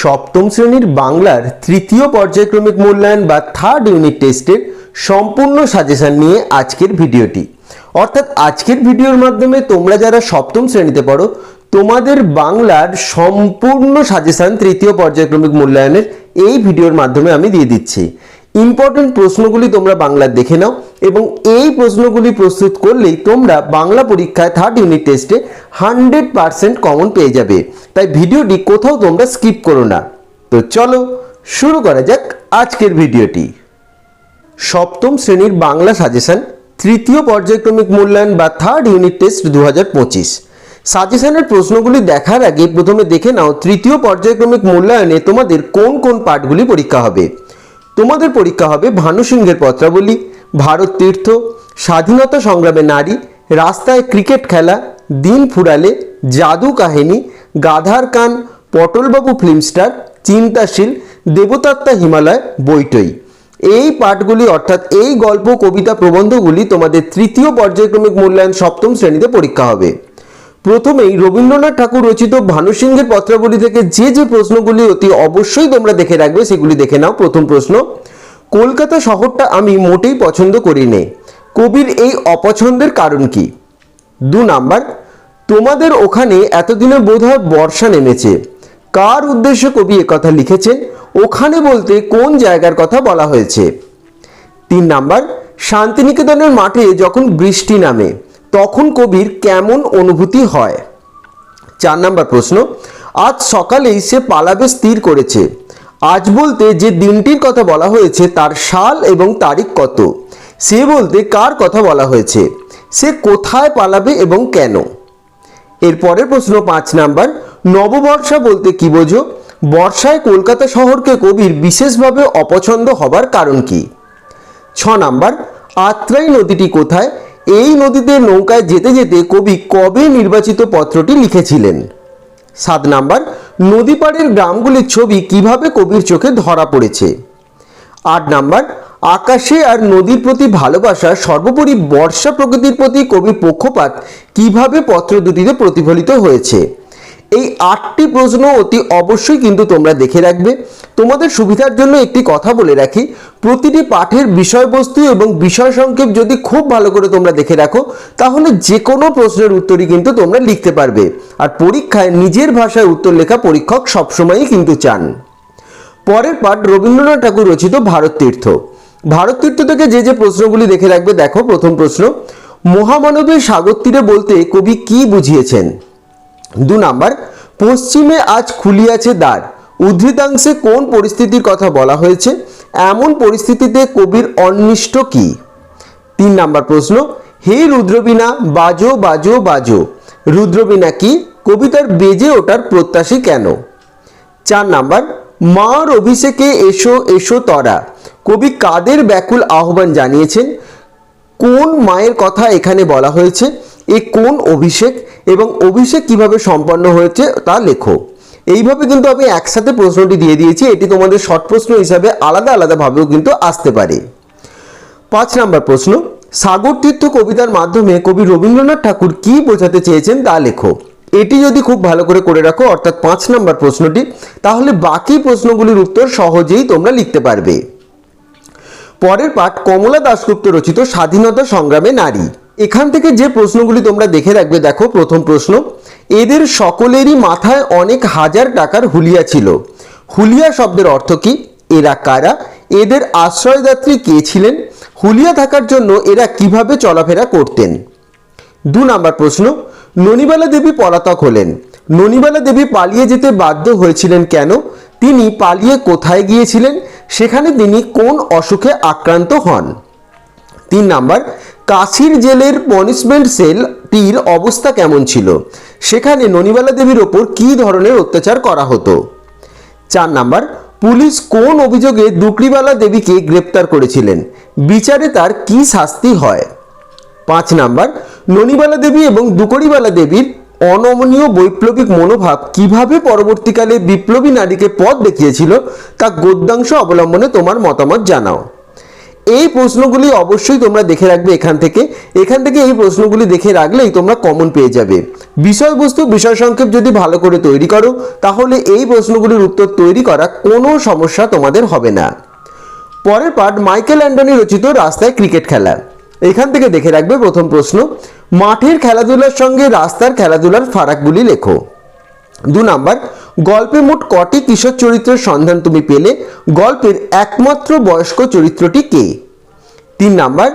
সপ্তম শ্রেণির বাংলার তৃতীয় পর্যায়ক্রমিক মূল্যায়ন বা থার্ড ইউনিট টেস্টের সম্পূর্ণ সাজেশন নিয়ে আজকের ভিডিওটি। অর্থাৎ আজকের ভিডিওর মাধ্যমে তোমরা যারা সপ্তম শ্রেণীতে পড়ো, তোমাদের বাংলার সম্পূর্ণ সাজেশন তৃতীয় পর্যায়ক্রমিক মূল্যায়নের এই ভিডিওর মাধ্যমে আমি দিয়ে দিচ্ছি। ইম্পর্টেন্ট প্রশ্নগুলি তোমরা বাংলা দেখে নাও এবং এই প্রশ্নগুলি প্রস্তুত করলেই তোমরা বাংলা পরীক্ষায় থার্ড ইউনিট টেস্টে হান্ড্রেড পারসেন্ট কমন পেয়ে যাবে। তাই ভিডিওটি কোথাও তোমরা স্কিপ করো না। তো চলো শুরু করা যাক আজকের ভিডিওটি। সপ্তম শ্রেণির বাংলা সাজেশন তৃতীয় পর্যায়ক্রমিক মূল্যায়ন বা থার্ড ইউনিট টেস্ট দু হাজার পঁচিশ। সাজেশনের প্রশ্নগুলি দেখার আগে প্রথমে দেখে নাও তৃতীয় পর্যায়ক্রমিক মূল্যায়নে তোমাদের কোন কোন পাঠগুলি পরীক্ষা হবে। তোমাদের পরীক্ষা হবে ভানু সিংহের পত্রাবলী, ভারত তীর্থ, স্বাধীনতা সংগ্রামে নারী, রাস্তায় ক্রিকেট খেলা, দিন ফুরালে, জাদু কাহিনী, গাধার কান, পটলবাবু ফিল্মস্টার চিন্তাশীল, দেবতাত্মা হিমালয় বইটই এই পাঠগুলি অর্থাৎ এই গল্প, কবিতা প্রবন্ধগুলি তোমাদের তৃতীয় পর্যায়ক্রমিক মূল্যায়ন সপ্তম শ্রেণীতে পরীক্ষা হবে। প্রথমেই রবীন্দ্রনাথ ঠাকুর রচিত ভানুসিংহের পত্রাবলী থেকে যে যে প্রশ্নগুলি অতি অবশ্যই তোমরা দেখে রাখবে, সেগুলি দেখে নাও। প্রথম প্রশ্ন, কলকাতা শহরটা আমি মোটেই পছন্দ করি নে কবির এই অপছন্দের কারণ কি? দু নাম্বার, তোমাদের ওখানে এতদিনে বোধহয় বর্ষা নেমেছে। কার উদ্দেশ্যে কবি একথা লিখেছেন? ওখানে বলতে কোন জায়গার কথা বলা হয়েছে? তিন নাম্বার, শান্তিনিকেতনের মাঠে যখন বৃষ্টি নামে তখন কবির কেমন অনুভূতি হয়? চার নাম্বার প্রশ্ন, আজ সকালেই সে পালাবে স্থির করেছে। আজ বলতে যে দিনটির কথা বলা হয়েছে তার সাল এবং তারিখ কত? সে বলতে কার কথা বলা হয়েছে? সে কোথায় পালাবে এবং কেন? এরপরের প্রশ্ন পাঁচ নাম্বার, নববর্ষা বলতে কি বোঝো? বর্ষায় কলকাতা শহরকে কবির বিশেষভাবে অপছন্দ হবার কারণ কি? ছ নাম্বার, আত্রাই নদীটি কোথায় এই নদীতে নৌকায় যেতে যেতে কবি কবে নির্বাচিত পত্রটি লিখেছিলেন? সাত নাম্বার নদী পাড়ের গ্রামগুলির ছবি কীভাবে কবির চোখে ধরা পড়েছে? আট নাম্বার, আকাশে আর নদীর প্রতি ভালোবাসা সর্বোপরি বর্ষা প্রকৃতির প্রতি কবির পক্ষপাত কীভাবে পত্র দুটিতে প্রতিফলিত হয়েছে? এই আটটি প্রশ্ন অতি অবশ্যই কিন্তু তোমরা দেখে রাখবে। তোমাদের সুবিধার জন্য একটি কথা বলে রাখি। প্রতিটি পাঠের বিষয়বস্তু এবং বিষয় সংক্ষেপ যদি খুব ভালো করে তোমরা দেখে রাখো, তাহলে যে কোনো প্রশ্নের উত্তরই কিন্তু তোমরা লিখতে পারবে। আর পরীক্ষায় নিজের ভাষায় উত্তর লেখা পরীক্ষক সবসময়ই কিন্তু চান। পরের পাঠ রবীন্দ্রনাথ ঠাকুর রচিত ভারত তীর্থ। ভারত তীর্থ থেকে যে যে প্রশ্নগুলি দেখে রাখবে, দেখো প্রথম প্রশ্ন। মহামানবের সাগর তীরে বলতে কবি কি বুঝিয়েছেন? দু নাম্বার, পশ্চিমে আজ খুলিয়াছে দ্বার। উদ্ধৃতাংশে কোন পরিস্থিতির কথা বলা হয়েছে? এমন পরিস্থিতিতে কবির অন্বিষ্ট কি? তিন নাম্বার প্রশ্ন, হে রুদ্রবীণা, বাজো বাজো বাজো। রুদ্রবীণা কি? কবিতার বেজে ওঠার প্রত্যাশী কেন? চার নাম্বার, মার অভিষেকে এসো এসো তরা। কবি কাদের ব্যাকুল আহ্বান জানিয়েছেন? কোন মায়ের কথা এখানে বলা হয়েছে? এ কোন অভিষেক? এবং অভিষেক কীভাবে সম্পন্ন হয়েছে তা লেখো। এইভাবে কিন্তু আমি একসাথে প্রশ্নটি দিয়ে দিয়েছি, এটি তোমাদের শর্ট প্রশ্ন হিসাবে আলাদা আলাদাভাবেও কিন্তু আসতে পারে। পাঁচ নাম্বার প্রশ্ন, সাগর তীর্থ কবিতার মাধ্যমে কবি রবীন্দ্রনাথ ঠাকুর কি বোঝাতে চেয়েছেন তা লেখো। এটি যদি খুব ভালো করে করে রাখো, অর্থাৎ পাঁচ নাম্বার প্রশ্নটি, তাহলে বাকি প্রশ্নগুলির উত্তর সহজেই তোমরা লিখতে পারবে। পরের পাঠ, কমলা দাশগুপ্ত রচিত স্বাধীনতা সংগ্রামে নারী। এখান থেকে যে প্রশ্নগুলি তোমরা দেখে রাখবে, দেখো প্রথম প্রশ্ন, এদের সকলেরই মাথায় অনেক হাজার টাকার হুলিয়া ছিল। হুলিয়া শব্দের অর্থ কি? এরা কারা? এদের আশ্রয়দাত্রী কে ছিলেন? হুলিয়া থাকার জন্য এরা কীভাবে চলাফেরা করতেন? দু নাম্বার প্রশ্ন, ননিবালা দেবী পলাতক হলেন। ননিবালা দেবী পালিয়ে যেতে বাধ্য হয়েছিলেন কেন? তিনি পালিয়ে কোথায় গিয়েছিলেন? সেখানে তিনি কোন অসুখে আক্রান্ত হন? তিন নাম্বার কাশির জেলের পনিশমেন্ট সেলটির অবস্থা কেমন ছিল? সেখানে ননিবালা দেবীর ওপর কী ধরনের অত্যাচার করা হতো? চার নাম্বার, পুলিশ কোন অভিযোগে দুকরিবালা দেবীকে গ্রেপ্তার করেছিলেন? বিচারে তার কি শাস্তি হয়? পাঁচ নাম্বার, ননিবালা দেবী এবং দুকরিবালা দেবীর অনমনীয় বৈপ্লবিক মনোভাব কীভাবে পরবর্তীকালে বিপ্লবী নারীকে পথ দেখিয়েছিল তা গদ্যাংশ অবলম্বনে তোমার মতামত জানাও। এই প্রশ্নগুলি অবশ্যই তোমরা দেখে রাখবে এখান থেকে। এখান থেকে এই প্রশ্নগুলি দেখে রাখলেই তোমরা কমন পেয়ে যাবে। বিষয়বস্তু, বিষয় সংক্ষেপ যদি ভালো করে তৈরি করো, তাহলে এই প্রশ্নগুলির উত্তর তৈরি করা কোনো সমস্যা তোমাদের হবে না। পরের পার্ট মাইকেল অ্যান্টনি রচিত রাস্তায় ক্রিকেট খেলা। এখান থেকে দেখে রাখবে প্রথম প্রশ্ন, মাঠের খেলাধুলার সঙ্গে রাস্তার খেলাধুলার ফারাকগুলি লেখো। দু নাম্বার গল্পে মোট কটি কিশোর চরিত্রের সন্ধান তুমি পেলে? গল্পের একমাত্র বয়স্ক চরিত্রটি কে? তিন নাম্বার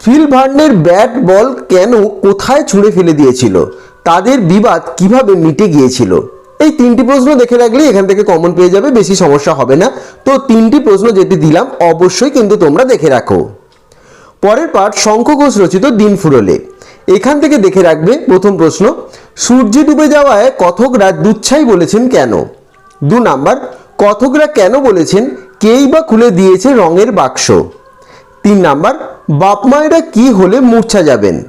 ফিল ভার্নের ব্যাট বল কেন কোথায় ছুঁড়ে ফেলে দিয়েছিল? তাদের বিবাদ কীভাবে মিটে গিয়েছিল? এই তিনটি প্রশ্ন দেখে রাখলে এখান থেকে কমন পেয়ে যাবে, বেশি সমস্যা হবে না। তো তিনটি প্রশ্ন যেটি দিলাম, অবশ্যই কিন্তু তোমরা দেখে রাখো। পরের পাঠ শঙ্খ ঘোষ রচিত দিন ফুরলে। এখান থেকে দেখে রাখবে প্রথম প্রশ্ন, সূর্য ডুবে যাওয়ায় কথকরা দুচ্ছাই বলেছেন কেন? দু নাম্বার, কথকরা কেন বলেছেন কেই বা খুলে দিয়েছে রঙের বাক্স? তিন নাম্বার, বাপ মায়েরা কি হলে মূর্ছা যাবেন?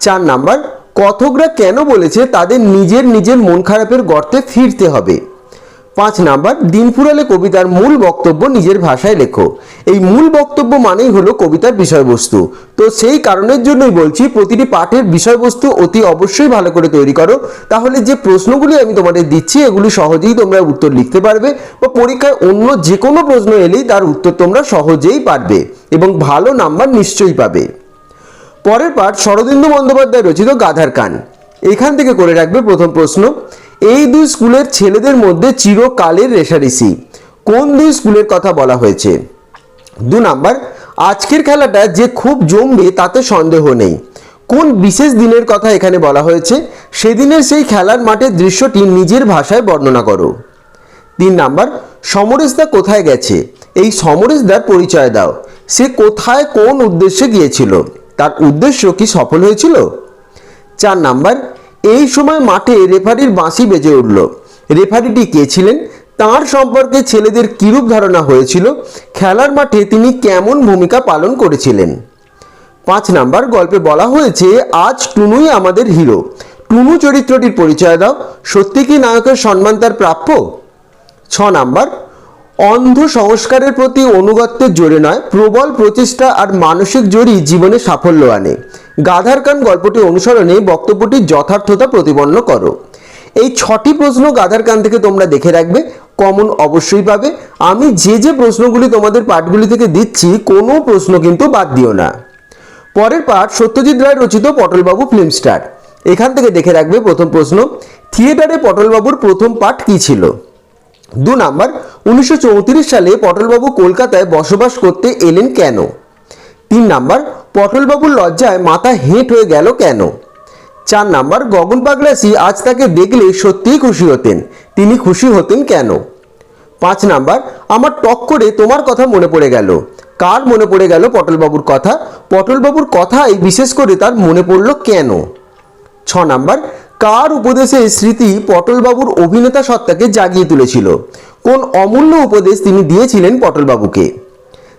চার নাম্বার, কথকরা কেন বলেছে তাদের নিজের নিজের মন খারাপের গর্তে ফিরতে হবে? পাঁচ নাম্বার দিন ফুরালে কবিতার মূল বক্তব্য নিজের ভাষায় লেখো। এই মূল বক্তব্য মানেই হলো কবিতার বিষয়বস্তু। তো সেই কারণের জন্যই বলছি, প্রতিটি পাঠের বিষয়বস্তু অতি অবশ্যই ভালো করে তৈরি করো। তাহলে যে প্রশ্নগুলি আমি তোমাদের দিচ্ছি, এগুলি সহজেই তোমরা উত্তর লিখতে পারবে বা পরীক্ষায় অন্য যে কোনো প্রশ্ন এলেই তার উত্তর তোমরা সহজেই পারবে এবং ভালো নাম্বার নিশ্চয়ই পাবে। পরের পাঠ, শরদিন্দু বন্দ্যোপাধ্যায় রচিত গাধার কান। এখান থেকে করে রাখবে প্রথম প্রশ্ন। এই দুই স্কুলের ছেলেদের মধ্যে চিরকালের রেশারেশি। কোন দুই স্কুলের কথা বলা হয়েছে? দু নাম্বার, আজকের খেলাটা যে খুব জমবে তাতে সন্দেহ নেই। কোন বিশেষ দিনের কথা এখানে বলা হয়েছে? সেদিনের সেই খেলার মাঠের দৃশ্যটি নিজের ভাষায় বর্ণনা করো। তিন নাম্বার, সমরেশদা কোথায় গেছে? এই সমরেশদার পরিচয় দাও। সে কোথায় কোন উদ্দেশ্যে গিয়েছিল? তার উদ্দেশ্য কি সফল হয়েছিল? চার নাম্বার এই সময় মাঠে রেফারির বাঁশি বেজে উঠল। রেফারিটি কে ছিলেন? তার সম্পর্কে ছেলেদের কিরূপ ধারণা হয়েছিল? খেলার মাঠে তিনি কেমন ভূমিকা পালন করেছিলেন? পাঁচ নাম্বার গল্পে বলা হয়েছে, আজ টুনুই আমাদের হিরো। টুনু চরিত্রটির পরিচয় দাও। সত্যি কি নায়কের সম্মান তার প্রাপ্য? ছ নাম্বার অন্ধ সংস্কারের প্রতি অনুগত্যের জোরে নয়, প্রবল প্রচেষ্টা আর মানসিক জোরই জীবনে সাফল্য আনে। গাধার কান গল্পটি অনুসরণে বক্তব্যটির যথার্থতা প্রতিপন্ন করো। এই ছটি প্রশ্ন গাধার কান থেকে তোমরা দেখে রাখবে, কমন অবশ্যই পাবে। আমি যে যে প্রশ্নগুলি তোমাদের পাঠগুলি থেকে দিচ্ছি, কোনো প্রশ্ন কিন্তু বাদ দিও না। পরের পাঠ সত্যজিৎ রায় রচিত পটলবাবু ফিল্ম স্টার। এখান থেকে দেখে রাখবে প্রথম প্রশ্ন, থিয়েটারে পটলবাবুর প্রথম পাঠ কী ছিল? দু নাম্বার, উনিশশো সালে পটলবাবু কলকাতায় বসবাস করতে এলেন কেন? তিন নাম্বার, পটলবাবুর লজ্জায় মাথা হেঁট হয়ে গেল কেন? চার নাম্বার, গগন পাগলাসি আজ তাকে দেখলে সত্যিই খুশি হতেন। তিনি খুশি হতেন কেন? পাঁচ নাম্বার, আমার টক করে তোমার কথা মনে পড়ে গেল। কার মনে পড়ে গেল পটলবাবুর কথা? পটলবাবুর কথাই বিশেষ করে তার মনে পড়ল কেন? ছ নাম্বার কার উপদেশে স্মৃতি পটলবাবুর অভিনেতা সত্তাকে জাগিয়ে তুলেছিল? কোন অমূল্য উপদেশ তিনি দিয়েছিলেন পটলবাবুকে?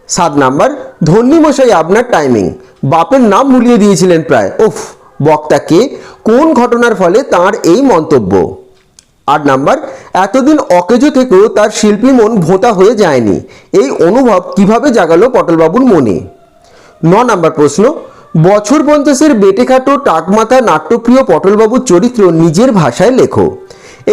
সাত নাম্বার, ধন্যী মশাই, আপনার টাইমিং বাপের নাম ভুলিয়ে দিয়েছিলেন প্রায়। ওফ বক্তাকে কোন ঘটনার ফলে তার এই মন্তব্য? আট নাম্বার, এতদিন অকেজো থেকেও তার শিল্পী মন ভোঁতা হয়ে যায়নি। এই অনুভব কীভাবে জাগালো পটলবাবুর মনে? ন নাম্বার প্রশ্ন বছর পঞ্চাশের বেটেখাটো টাকমাথা নাট্যপ্রিয় পটলবাবুর চরিত্র নিজের ভাষায় লেখো।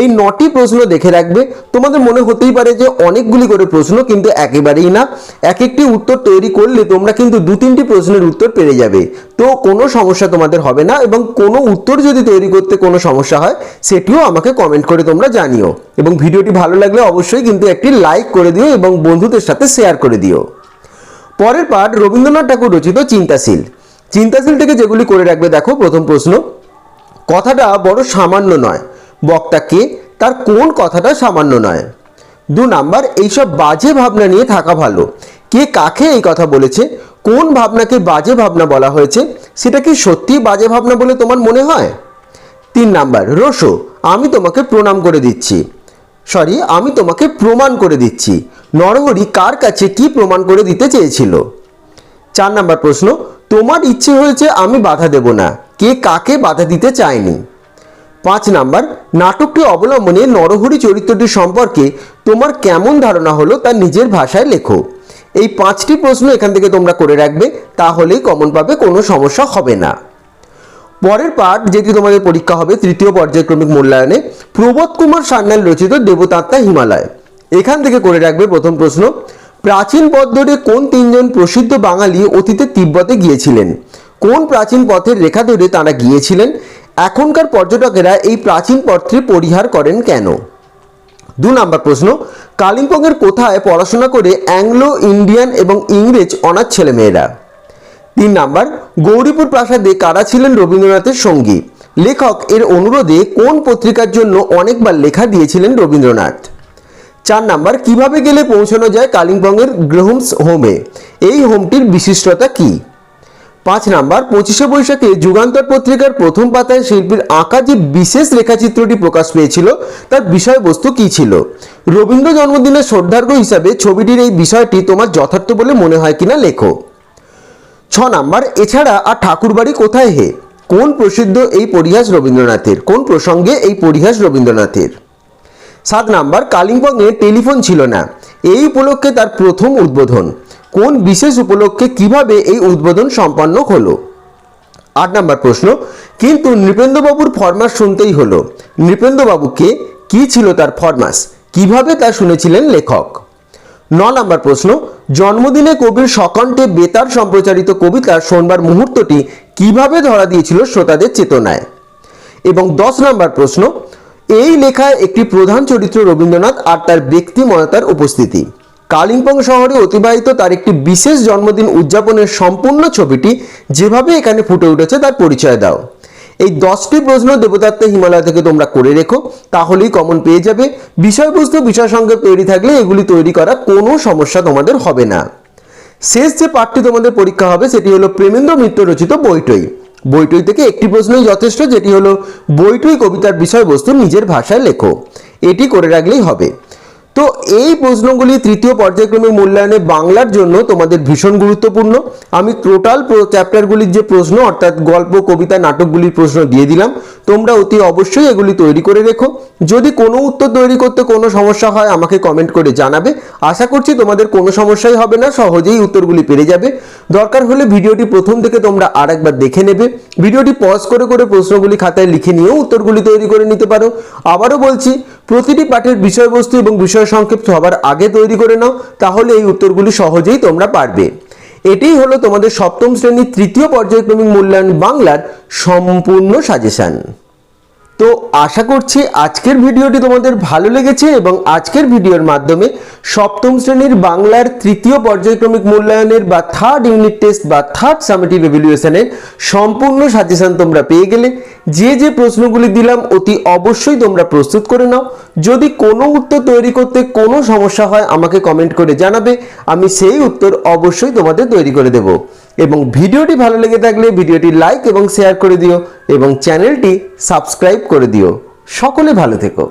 এই নটি প্রশ্ন দেখে রাখবে, তোমাদের মনে হতেই পারে যে অনেকগুলি করে প্রশ্ন, কিন্তু একেবারেই না। এক একটি উত্তর তৈরি করলে তোমরা কিন্তু দু তিনটি প্রশ্নের উত্তর পেরে যাবে। তো কোনো সমস্যা তোমাদের হবে না এবং কোনো উত্তর যদি তৈরি করতে কোনো সমস্যা হয়, সেটিও আমাকে কমেন্ট করে তোমরা জানিও। এবং ভিডিওটি ভালো লাগলে অবশ্যই কিন্তু একটি লাইক করে দিও এবং বন্ধুদের সাথে শেয়ার করে দিও। পরের পাঠ রবীন্দ্রনাথ ঠাকুর রচিত চিন্তাশীল। চিন্তাশীল থেকে যেগুলি করে রাখবে, দেখো প্রথম প্রশ্ন। কথাটা বড় সামান্য নয়। বক্তা কে? তার কোন কথাটা সামান্য নয়। দু নাম্বার, এইসব বাজে ভাবনা নিয়ে থাকা ভালো। কে কাকে এই কথা বলেছে? কোন ভাবনাকে বাজে ভাবনা বলা হয়েছে? সেটা কি সত্যি বাজে ভাবনা বলে তোমার মনে হয়? তিন নাম্বার রোশো আমি তোমাকে প্রণাম করে দিচ্ছি। সরি, আমি তোমাকে প্রমাণ করে দিচ্ছি। নরহরি কার কাছে কি প্রমাণ করে দিতে চেয়েছিল? চার নাম্বার প্রশ্ন তোমার ইচ্ছে হয়েছে আমি বাধা দেব না। কে কাকে বাধা দিতে চায়নি? পাঁচ নাম্বার, নাটকটি অবলম্বনে নরহরি চরিত্রটি সম্পর্কে তোমার কেমন ধারণা হলো তা নিজের ভাষায় লেখো। এই পাঁচটি প্রশ্ন এখান থেকে তোমরা করে রাখবে, তাহলেই কমন পাবে, কোনো সমস্যা হবে না। পরের পাঠ, যেটি তোমাদের পরীক্ষা হবে, তৃতীয় পর্যায়ক্রমিক মূল্যায়নে, প্রবোধ কুমার সান্যাল রচিত দেবতাত্মা হিমালয়। এখান থেকে করে রাখবে প্রথম প্রশ্ন প্রাচীন পথ ধরে কোন তিনজন প্রসিদ্ধ বাঙালি অতীতে তিব্বতে গিয়েছিলেন? কোন প্রাচীন পথের রেখা ধরে তারা গিয়েছিলেন? এখনকার পর্যটকেরা এই প্রাচীন পথটি পরিহার করেন কেন? দু নম্বর প্রশ্ন, কালিম্পংয়ের কোথায় পড়াশোনা করে অ্যাংলো, ইন্ডিয়ান এবং ইংরেজ অনাথ ছেলেমেয়েরা? তিন নাম্বার, গৌরীপুর প্রাসাদে কারা ছিলেন রবীন্দ্রনাথের সঙ্গী? লেখক এর অনুরোধে কোন পত্রিকার জন্য অনেকবার লেখা দিয়েছিলেন রবীন্দ্রনাথ? চার নাম্বার, কীভাবে গেলে পৌঁছানো যায় কালিম্পংয়ের গ্রহমস হোমে এই হোমটির বিশিষ্টতা কি? পাঁচ নাম্বার, পঁচিশে বৈশাখে যুগান্তর পত্রিকার প্রথম পাতায় শিল্পীর আঁকা যে বিশেষ রেখাচিত্রটি প্রকাশ পেয়েছিল, তার বিষয়বস্তু কি ছিল? রবীন্দ্র জন্মদিনের শ্রদ্ধার্ঘ্য হিসাবে ছবিটির এই বিষয়টি তোমার যথার্থ বলে মনে হয় কিনা লেখো। ছ নাম্বার, এছাড়া আর ঠাকুরবাড়ি কোথায় হে? কোন প্রসিদ্ধ এই পরিহাস রবীন্দ্রনাথের? কোন প্রসঙ্গে এই পরিহাস রবীন্দ্রনাথের? সাত নাম্বার কালিম্পংয়ে টেলিফোন ছিল না। এই উপলক্ষে তার প্রথম উদ্বোধন। কোন বিশেষ উপলক্ষে কীভাবে এই উদ্বোধন সম্পন্ন হলো? আট নাম্বার প্রশ্ন, কিন্তু নৃপেন্দ্রবাবুর ফরমাস শুনতেই হলো। নৃপেন্দ্রবাবুকে কি ছিল তার ফরমাস? কীভাবে তা শুনেছিলেন লেখক? ন নম্বর প্রশ্ন, জন্মদিনে কবির সকণ্ঠে বেতার সম্প্রচারিত কবিতা শোনবার মুহূর্তটি কীভাবে ধরা দিয়েছিল শ্রোতাদের চেতনায়? এবং দশ নম্বর প্রশ্ন এই লেখায় একটি প্রধান চরিত্র রবীন্দ্রনাথ আর তার ব্যক্তিময়তার উপস্থিতি। কালিম্পং শহরে অতিবাহিত তার একটি বিশেষ জন্মদিন উদযাপনের সম্পূর্ণ ছবিটি যেভাবে এখানে ফুটে উঠেছে তার পরিচয় দাও। এই দশটি প্রশ্ন দেবদত্ত হিমালয় থেকে তোমরা করে রেখো, তাহলেই কমন পেয়ে যাবে। বিষয়বস্তু বিষয় সঙ্গে তৈরি থাকলে এগুলি তৈরি করা কোনো সমস্যা তোমাদের হবে না। শেষ যে পাঠটি তোমাদের পরীক্ষা হবে, সেটি হলো প্রেমেন্দ্র মিত্র রচিত বইটই। বইটই থেকে একটি প্রশ্নই যথেষ্ট, যেটি হলো বইটই কবিতার বিষয়বস্তু নিজের ভাষায় লেখো। এটি করে রাখলেই হবে। তো এই প্রশ্নগুলি তৃতীয় পর্যায়ক্রমিক মূল্যায়নে বাংলার জন্য তোমাদের ভীষণ গুরুত্বপূর্ণ। আমি টোটাল চ্যাপ্টারগুলির যে প্রশ্ন, অর্থাৎ গল্প, কবিতা, নাটকগুলির প্রশ্ন দিয়ে দিলাম। তোমরা অতি অবশ্যই এগুলি তৈরি করে রেখো। যদি কোনো উত্তর তৈরি করতে কোনো সমস্যা হয়, আমাকে কমেন্ট করে জানাবে। আশা করছি তোমাদের কোনো সমস্যাই হবে না, সহজেই উত্তরগুলি পেরে যাবে। দরকার হলে ভিডিওটি প্রথম থেকে তোমরা আরেকবার দেখে নেবে। ভিডিওটি পজ করে করে প্রশ্নগুলি খাতায় লিখে নিয়েও উত্তরগুলি তৈরি করে নিতে পারো। আবারও বলছি প্রতিটি পাঠের বিষয়বস্তু এবং বিষয় সংক্ষিপ্ত হবার আগে তৈরি করে নাও, তাহলে এই উত্তরগুলি সহজেই তোমরা পারবে। এটাই হলো তোমাদের সপ্তম শ্রেণির তৃতীয় পর্যায়ক্রমিক মূল্যায়ন বাংলার সম্পূর্ণ সাজেশন। তো আশা করছি আজকের ভিডিওটি তোমাদের ভালো লেগেছে এবং আজকের ভিডিওর মাধ্যমে সপ্তম শ্রেণির বাংলার তৃতীয় পর্যায়ক্রমিক মূল্যায়নের বা থার্ড ইউনিট টেস্ট বা থার্ড সামেটিভ এভ্যালুয়েশনের সম্পূর্ণ সাজেশন তোমরা পেয়ে গেলে যে যে প্রশ্নগুলি দিলাম অতি অবশ্যই তোমরা প্রস্তুত করে নাও। যদি কোনো উত্তর তৈরি করতে কোনো সমস্যা হয় আমাকে কমেন্ট করে জানাবে, আমি সেই উত্তর অবশ্যই তোমাদের তৈরি করে দেব। এবং ভিডিওটি ভালো লেগে থাকলে ভিডিওটি লাইক এবং শেয়ার করে দিও এবং চ্যানেলটি সাবস্ক্রাইব করে দিও। সকলে ভালো থেকো।